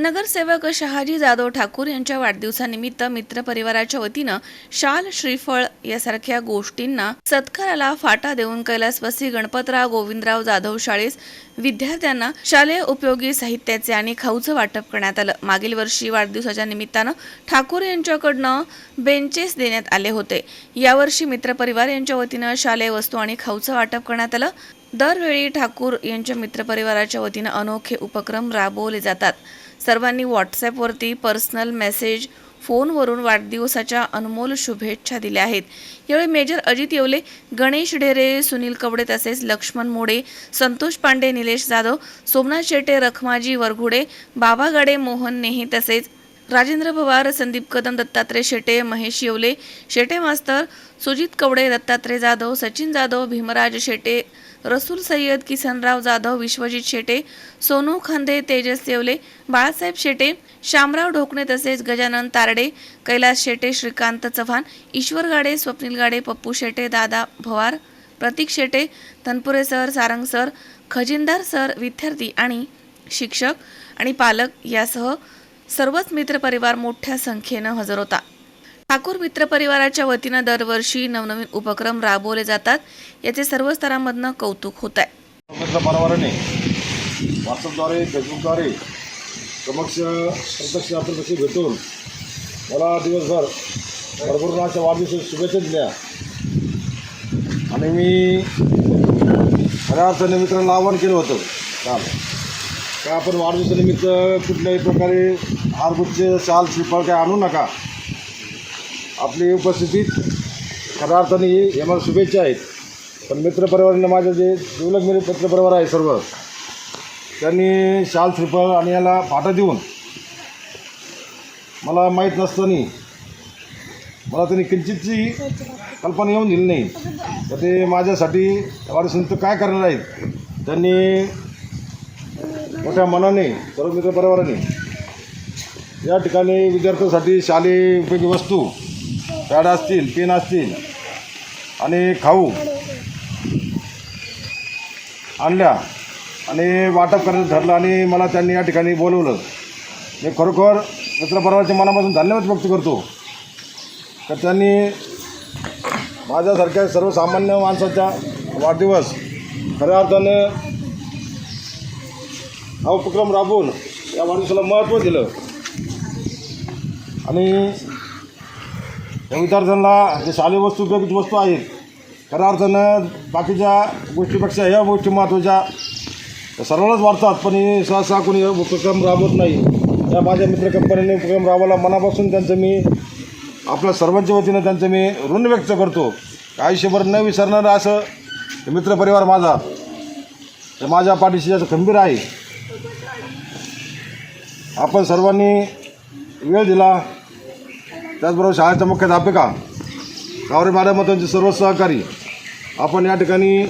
नगरसेवक शहाजी जाधव ठाकूर यांच्या वाढदिवसानिमित्त मित्रपरिवाराच्या वतीनं शाल श्रीफळ यासारख्या गोष्टींना सत्काराला फाटा देऊन कैलासवासी गणपतराव गोविंदराव जाधव शाळेस विद्यार्थ्यांना शालेय उपयोगी साहित्याचे आणि खाऊचं वाटप करण्यात आलं. मागील वर्षी वाढदिवसाच्या निमित्तानं ठाकूर यांच्याकडनं बेंचेस देण्यात आले होते. यावर्षी मित्रपरिवार यांच्या वतीनं शालेय वस्तू आणि खाऊचं वाटप करण्यात आलं. दरवेळी ठाकूर यांच्या मित्रपरिवाराच्या वतीनं अनोखे उपक्रम राबवले जातात. सर्वांनी व्हॉट्सॲपवरती पर्सनल मेसेज फोनवरून वाढदिवसाच्या अनमोल शुभेच्छा दिल्या आहेत. यावेळी मेजर अजित येवले गणेश ढेरे सुनील कवडे तसेच लक्ष्मण मोडे संतोष पांडे निलेश जाधव सोमनाथ शेटे रखमाजी वरघुडे बाबा गाडे मोहन नेही तसेच राजेंद्र पवार संदीप कदम दत्तात्रय शेटे महेश येवले शेटे मास्तर सुजित कवडे दत्तात्रय जाधव सचिन जाधव भीमराज शेटे रसूल सय्यद किसनराव जाधव विश्वजित शेटे सोनू खांदे तेजस येवले बाळासाहेब शेटे श्यामराव ढोकणे तसेच गजानन तारडे कैलास शेटे श्रीकांत चव्हाण ईश्वर गाडे स्वप्नील गाडे पप्पू शेटे दादा भवार प्रतीक शेटे तनपुरे सर सारंग सर खजिनदार सर विद्यार्थी आणि शिक्षक आणि पालक यासह सर्वच मित्रपरिवार मोठ्या संख्येनं हजर होता. ठाकूर मित्रपरिवाराच्या वतीनं दरवर्षी नवनवीन उपक्रम राबवले जातात. याचे सर्व स्तरांमधनं कौतुक होत आहे मित्र व्हॉट्सअपद्वारे फेसबुकद्वारे समक्ष प्रत्यक्ष आपण कशी भेटून मला दिवसभर भरपूर वाढदिवस शुभेच्छा दिल्या. आणि मी खऱ्या अर्थाने मित्रांना आवाहन केलं होतं. काल का आपण वाढदिवसानिमित्त कुठल्याही प्रकारे हारगुच्छ शाल श्रीफळ काय आणू नका. आपली उपस्थितीत खऱ्या अर्थाने ही मला शुभेच्छा आहेत. पण मित्रपरिवाराने माझे जे जिवलग मित्र मित्रपरिवार आहे सर्व त्यांनी शाल श्रीफळ आणि याला फाटा देऊन मला माहीत नसताना मला त्यांनी किंचितची कल्पना येऊन दिली नाही. तर ते माझ्यासाठी वाढदिवसानिमित्त काय करणार आहेत त्यांनी मोठ्या मनाने सर्व मित्रपरिवाराने या ठिकाणी विद्यार्थ्यांसाठी शालेय उपयोगी वस्तू पॅड असतील पेन असतील आणि खाऊ आणल्या आणि वाटप करायचं ठरलं आणि मला त्यांनी या ठिकाणी बोलवलं. मी खरोखर मित्रपरिवाराच्या मनापासून धन्यवाद व्यक्त करतो. तर त्यांनी माझ्यासारख्या सर्वसामान्य माणसाचा वाढदिवस खऱ्या अर्थानं हा उपक्रम राबवून या वाढदिवसाला महत्त्व दिलं. आणि या विद्यार्थ्यांना जे शालेय वस्तू उपयोगी वस्तू आहेत खऱ्या अर्थानं बाकीच्या गोष्टीपेक्षा ह्या गोष्टी महत्त्वाच्या. सर्वांनाच वाढतात पण हे सहसा कोणी उपक्रम राबवत नाही. या माझ्या मित्र कंपनीने उपक्रम राबवला. मनापासून त्यांचं मी आपल्या सर्वांच्या वतीनं त्यांचं मी ऋण व्यक्त करतो. आयुष्यभर न विसरणारं असं मित्रपरिवार माझा ते माझ्या पाठीशी याचं खंबीर आहे. आपण सर्वांनी वेळ दिला. त्याचबरोबर शाळेच्या मुख्याध्यापिका गावरे मॅडम व त्यांचे सर्व सहकारी आपण या ठिकाणी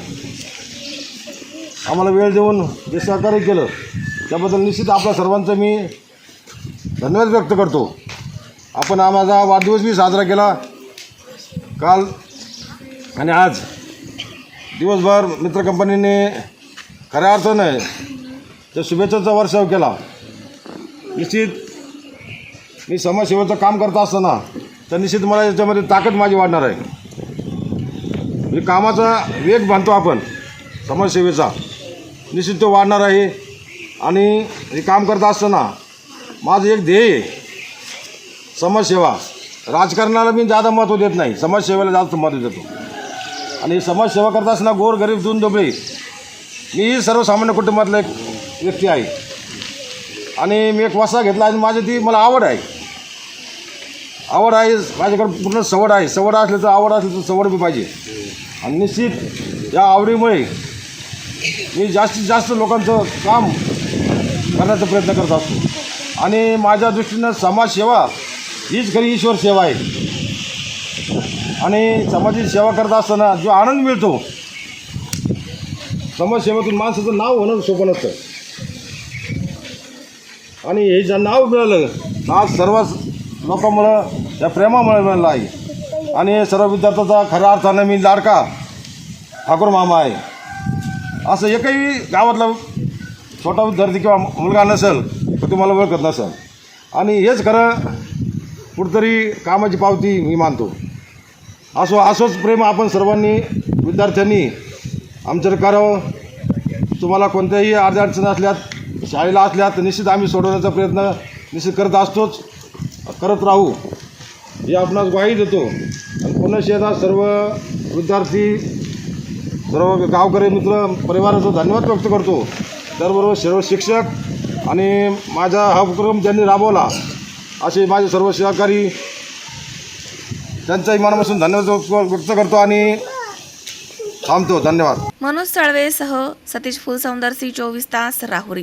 आम्हाला वेळ देऊन जे सहकार्य केलं त्याबद्दल निश्चित आपल्या सर्वांचं मी धन्यवाद व्यक्त करतो. आपण हा माझा वाढदिवस मी साजरा केला. काल आणि आज दिवसभर मित्र कंपनीने खऱ्या अर्थानं त्या शुभेच्छाचा वर्षाव केला निश्चित मी समाजसेवेचं काम करत असताना तर निश्चित मला याच्यामध्ये ताकद माझी वाढणार आहे. म्हणजे कामाचा वेग बांधतो आपण समाजसेवेचा. निश्चित तो वाढणार आहे. आणि हे काम करत असताना माझं एक ध्येय समाजसेवा. राजकारणाला मी जादा महत्त्व देत नाही समाजसेवेला जास्त महत्त्व देतो. आणि समाजसेवा करत असताना गोर गरीब दोन दुबळे मी सर्वसामान्य कुटुंबातला एक व्यक्ती आहे. आणि मी एक वासा घेतला आणि माझी ती मला आवड आहे. आवड आहे माझ्याकडे पूर्ण सवड आहे. सवड असली तर आवड असलं तर सवड बी पाहिजे. आणि निश्चित या आवडीमुळे मी जास्तीत जास्त लोकांचं काम करण्याचा प्रयत्न करत असतो. आणि माझ्या दृष्टीनं समाजसेवा हीच खरी ईश्वर सेवा आहे. आणि समाजाची सेवा करत असताना जो आनंद मिळतो समाजसेवेतून माणसाचं नाव होणं सोपं नसतं. आणि हे ज्या नाव मिळालं आज सर्व लोकांमुळं या प्रेमामुळे मिळालं आहे. आणि सर्व विद्यार्थ्याचा खऱ्या अर्थानं मी लाडका ठाकूर मामा आहे. असं एकही गावातला छोटा विद्यार्थी किंवा मुलगा नसेल तर तुम्हाला ओळखत नसेल. आणि हेच खरं कुठंतरी कामाची पावती मी मानतो. असो असंच प्रेम आपण सर्वांनी विद्यार्थ्यांनी आमच्याकडे करावं. तुम्हाला कोणत्याही अडचण असल्यात शाळेला असल्यात तर निश्चित आम्ही सोडवण्याचा प्रयत्न निश्चित करत असतोच. करत राहू. हे आपणास ग्वाही देतो आणि पुन्हा सर्व विद्यार्थी सर्व गावकरी मित्र परिवाराचा धन्यवाद व्यक्त करतो. त्याचबरोबर सर्व शिक्षक आणि माझा हा उपक्रम ज्यांनी राबवला असे माझे सर्व सहकारी त्यांचाही मनापासून धन्यवाद व्यक्त करतो आणि थांबतो. धन्यवाद. मनोज साळवेसह सतीश फुलसौंदरसी चोवीस तास राहुरी.